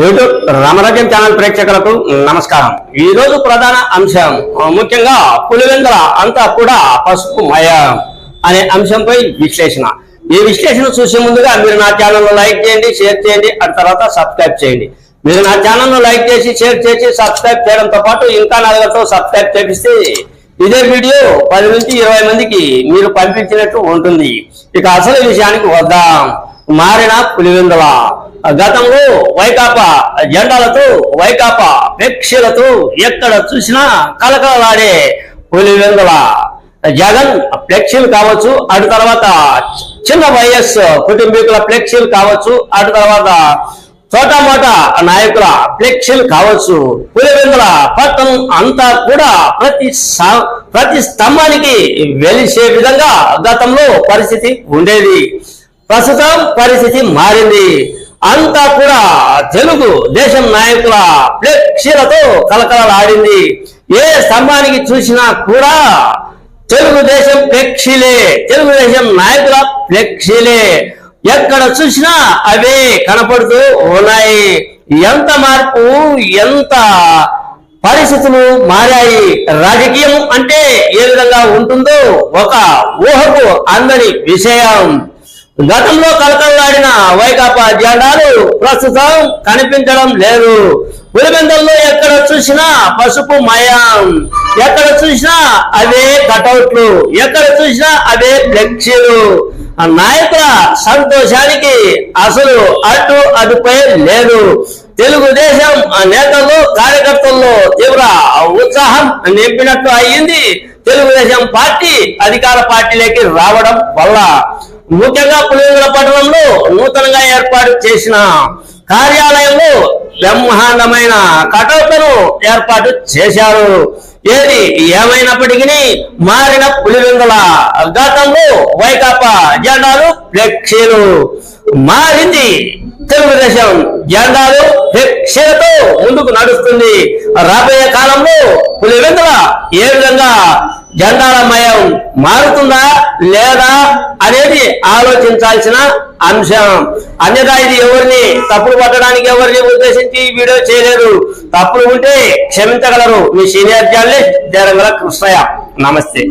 YouTube రామరాజ్యం channel ప్రేక్షకులకు నమస్కారం. ఈ రోజు ప్రధాన అంశం ముఖ్యంగా పులివెందుల అంతా కూడా పసుపు మయం అనే అంశంపై విశ్లేషణ. ఈ విశ్లేషణ చూసే ముందుగా మీరు నా ఛానల్ లైక్ చేయండి షేర్ చేయండి ఆ తర్వాత సబ్స్క్రైబ్ చేయండి. మీరు నా ఛానల్ లైక్ చేసి షేర్ చేసి సబ్స్క్రైబ్ చేయడంతో పాటు ఇంకా నలుగురితో సబ్స్క్రైబ్ చేపిస్తే ఇదే వీడియో పది నుంచి ఇరవై మందికి మీరు పంపించినట్టు ఉంటుంది. ఇక అసలు విషయానికి వద్దాం. మారిన పులివెందుల గతంలో వైకాపా జెండాలతో వైకాపా ప్రేక్షలతో ఎక్కడ చూసినా కలకలలాడే పులివెందుల జగన్ ఫ్లెక్సీలు కావచ్చు అటు తర్వాత చిన్న వైఎస్ కుటుంబీకుల ఫ్లెక్సీలు కావచ్చు అటు తర్వాత చోటా నాయకుల ఫ్లెక్సీలు కావచ్చు పులివెందుల పట్టణం అంతా కూడా ప్రతి ప్రతి స్తంభానికి వెలిసే విధంగా గతంలో పరిస్థితి ఉండేది. ప్రస్తుతం పరిస్థితి మారింది. అంతా కూడా తెలుగు దేశం నాయకుల ప్లేక్షలతో కలకలలాడింది ఏ స్తంభానికి చూసినా కూడా తెలుగుదేశం ఫ్లెక్సీలే తెలుగుదేశం నాయకుల ఫ్లెక్సీలే ఎక్కడ చూసినా అవే కనపడుతూ ఉన్నాయి. ఎంత మార్పు ఎంత పరిస్థితులు మారాయి. రాజకీయం అంటే ఏ విధంగా ఉంటుందో ఒక ఊహకు అందని విషయం. గతంలో కలకల్లాడిన వైకాపా జెండాలు ప్రస్తుతం కనిపించడం లేదు. పులివెందుల్లో ఎక్కడ చూసినా పసుపు మయం. ఎక్కడ చూసినా అవే కటౌట్లు. ఎక్కడ చూసినా అవే ఫ్లెక్సీలు. నాయకుల సంతోషానికి అసలు అడ్డు అదుపై లేదు. తెలుగుదేశం ఆ కార్యకర్తల్లో తీవ్ర ఉత్సాహం నింపినట్టు అయ్యింది. తెలుగుదేశం పార్టీ అధికార పార్టీలోకి రావడం వల్ల ముఖ్యంగా పులివెందుల పట్టణంలో నూతనంగా ఏర్పాటు చేసిన కార్యాలయంలో బ్రహ్మాండమైన కటౌట్లను ఏర్పాటు చేశారు. ఏది ఏమైనప్పటికీ మారిన పులివెందుల గతంలో వైకాపా జెండాలు ఫ్లెక్సీలు. మారింది తెలుగుదేశం జెండాలు ఫ్లెక్సీలతో ముందుకు నడుస్తుంది. రాబోయే కాలంలో పులివెందుల ఏ విధంగా జెండాలమయం మారుతుందా లేదా అనేది ఆలోచించాల్సిన అంశం. అన్యదా ఇది ఎవరిని తప్పులు పట్టడానికి ఎవరిని ఉద్దేశించి ఈ వీడియో చేయలేదు. తప్పులు ఉంటే క్షమించగలరు. మీ సీనియర్ జర్నలిస్ట్ జరంగల కృష్ణయ్య. నమస్తే.